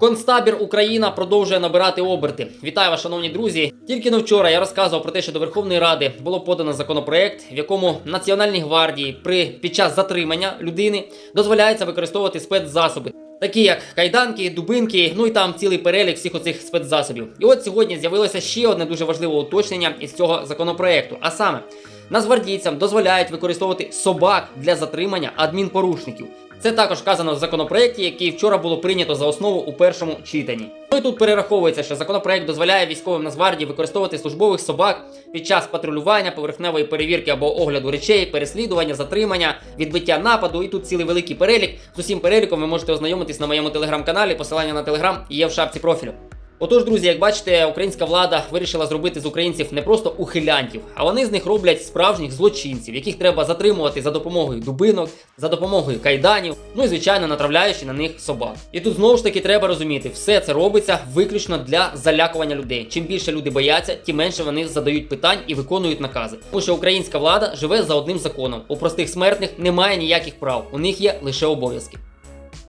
Концтабір Україна продовжує набирати оберти. Вітаю вас, шановні друзі. Тільки но вчора я розказував про те, що до Верховної Ради було подано законопроект, в якому Національній гвардії при під час затримання людини дозволяється використовувати спецзасоби. Такі як кайданки, дубинки, ну і там цілий перелік всіх оцих спецзасобів. І от сьогодні з'явилося ще одне дуже важливе уточнення із цього законопроекту. А саме, нацгвардійцям дозволяють використовувати собак для затримання адмінпорушників. Це також вказано в законопроекті, який вчора було прийнято за основу у першому читанні. Ну і тут перераховується, що законопроект дозволяє військовим Нацгвардії використовувати службових собак під час патрулювання, поверхневої перевірки або огляду речей, переслідування, затримання, відбиття нападу. І тут цілий великий перелік. З усім переліком ви можете ознайомитись на моєму телеграм-каналі. Посилання на телеграм є в шапці профілю. Отож, друзі, як бачите, українська влада вирішила зробити з українців не просто ухилянтів, а вони з них роблять справжніх злочинців, яких треба затримувати за допомогою дубинок, за допомогою кайданів, ну і звичайно натравляючи на них собак. І тут знову ж таки треба розуміти, все це робиться виключно для залякування людей. Чим більше люди бояться, тим менше вони задають питань і виконують накази. Тому що українська влада живе за одним законом. У простих смертних немає ніяких прав, у них є лише обов'язки.